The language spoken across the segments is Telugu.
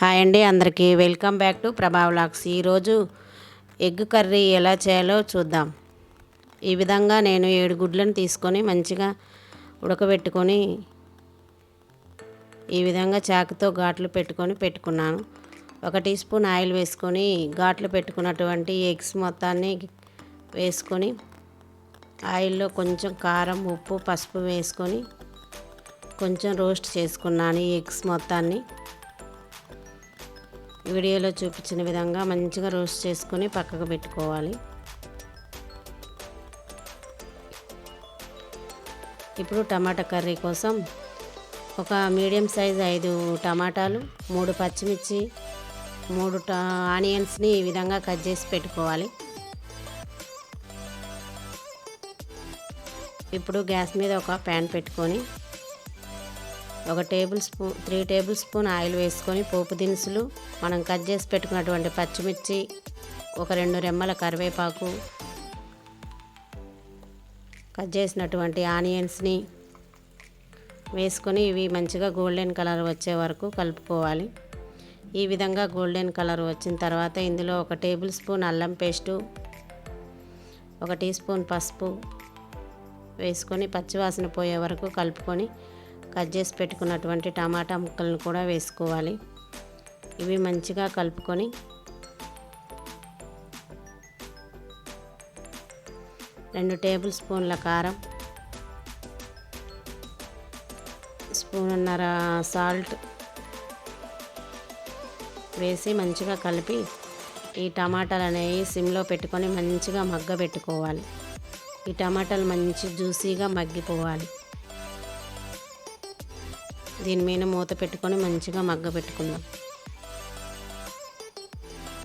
హాయ్ అండి అందరికీ. Welcome back to Prabha vlogs. ఈరోజు ఎగ్ కర్రీ ఎలా చేయాలో చూద్దాం. ఈ విధంగా నేను ఏడు గుడ్లను తీసుకొని మంచిగా ఉడకబెట్టుకొని ఈ విధంగా చాకుతో ఘాట్లు పెట్టుకొని పెట్టుకున్నాను. ఒక టీ స్పూన్ ఆయిల్ వేసుకొని ఘాట్లు పెట్టుకున్నటువంటి ఎగ్స్ మొత్తాన్ని వేసుకొని ఆయిల్లో కొంచెం కారం ఉప్పు పసుపు వేసుకొని కొంచెం రోస్ట్ చేసుకున్నాను ఈ ఎగ్స్ మొత్తాన్ని. వీడియోలో చూపించిన విధంగా మంచిగా రోస్ట్ చేసుకొని పక్కకు పెట్టుకోవాలి. ఇప్పుడు టమాటా కర్రీ కోసం ఒక మీడియం సైజ్ ఐదు టమాటాలు మూడు పచ్చిమిర్చి మూడు ఆనియన్స్ని ఈ విధంగా కట్ చేసి పెట్టుకోవాలి. ఇప్పుడు గ్యాస్ మీద ఒక ప్యాన్ పెట్టుకొని ఒక tablespoon three tablespoon oil వేసుకొని పోపు దినుసులు మనం కట్ చేసి పెట్టుకున్నటువంటి పచ్చిమిర్చి ఒక రెండు రెమ్మల కరివేపాకు కట్ చేసినటువంటి ఆనియన్స్ని వేసుకొని ఇవి మంచిగా గోల్డెన్ కలర్ వచ్చే వరకు కలుపుకోవాలి. ఈ విధంగా గోల్డెన్ కలర్ వచ్చిన తర్వాత ఇందులో ఒక టేబుల్ స్పూన్ అల్లం పేస్టు ఒక టీ స్పూన్ పసుపు వేసుకొని పచ్చివాసన పోయే వరకు కలుపుకొని కట్ చేసి పెట్టుకున్నటువంటి టమాటా ముక్కలను కూడా వేసుకోవాలి. ఇవి మంచిగా కలుపుకొని రెండు టేబుల్ స్పూన్ల కారం స్పూన్నర సాల్ట్ వేసి మంచిగా కలిపి ఈ టమాటాలు అనేవి సిమ్లో పెట్టుకొని మంచిగా మగ్గ పెట్టుకోవాలి ఈ టమాటాలు మంచి జ్యూసీగా మగ్గిపోవాలి. దీని మీద మూత పెట్టుకొని మంచిగా మగ్గ పెట్టుకుందాం.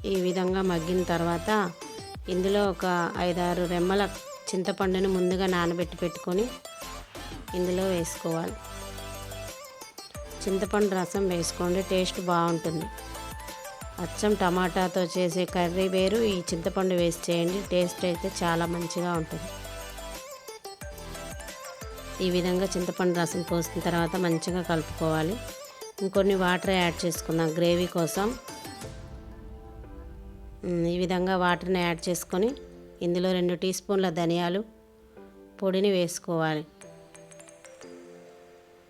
ఈ విధంగా మగ్గిన తర్వాత ఇందులో ఒక ఐదారు రెమ్మల చింతపండుని ముందుగా నానబెట్టి పెట్టుకొని ఇందులో వేసుకోవాలి. చింతపండు రసం వేసుకోండి టేస్ట్ బాగుంటుంది. అచ్చం టమాటాతో చేసే కర్రీ వేరు ఈ చింతపండు వేసి చేయండి టేస్ట్ అయితే చాలా మంచిగా ఉంటుంది. ఈ విధంగా చింతపండు రసం పోసిన తర్వాత మంచిగా కలుపుకోవాలి. ఇంకొన్ని వాటర్ యాడ్ చేసుకుందాం గ్రేవీ కోసం. ఈ విధంగా వాటర్ని యాడ్ చేసుకొని ఇందులో రెండు టీ స్పూన్ల ధనియాలు పొడిని వేసుకోవాలి.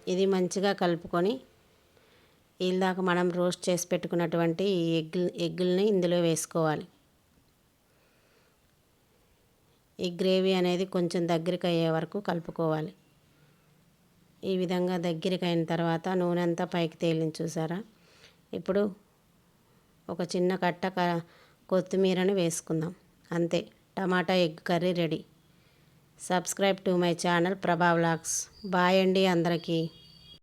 ఇది మంచిగా కలుపుకొని ఇందాక మనం రోస్ట్ చేసి పెట్టుకున్నటువంటి ఈ ఎగ్ ఎగ్గుల్ని ఇందులో వేసుకోవాలి. ఈ గ్రేవీ అనేది కొంచెం దగ్గరికి అయ్యే వరకు కలుపుకోవాలి. ఈ విధంగా దగ్గరికి అయిన తర్వాత నూనె అంతా పైకి తేలింది చూసారా? ఇప్పుడు ఒక చిన్న కట్ట కొత్తిమీరని వేసుకుందాం. అంతే. Tomato egg curry ready. Subscribe to my channel Prabha vlogs bye అండి అందరికీ.